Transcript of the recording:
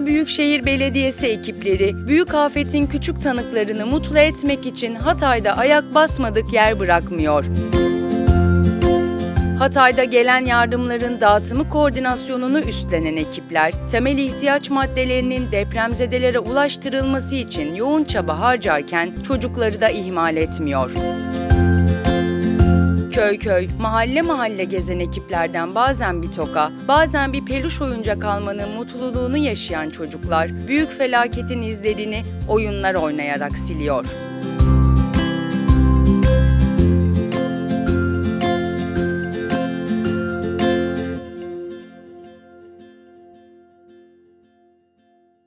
Büyükşehir Belediyesi ekipleri büyük afetin küçük tanıklarını mutlu etmek için Hatay'da ayak basmadık yer bırakmıyor. Hatay'da gelen yardımların dağıtımı koordinasyonunu üstlenen ekipler, temel ihtiyaç maddelerinin depremzedelere ulaştırılması için yoğun çaba harcarken çocukları da ihmal etmiyor. Köy köy, mahalle mahalle gezen ekiplerden bazen bir toka, bazen bir peluş oyuncak almanın mutluluğunu yaşayan çocuklar, büyük felaketin izlerini oyunlar oynayarak siliyor.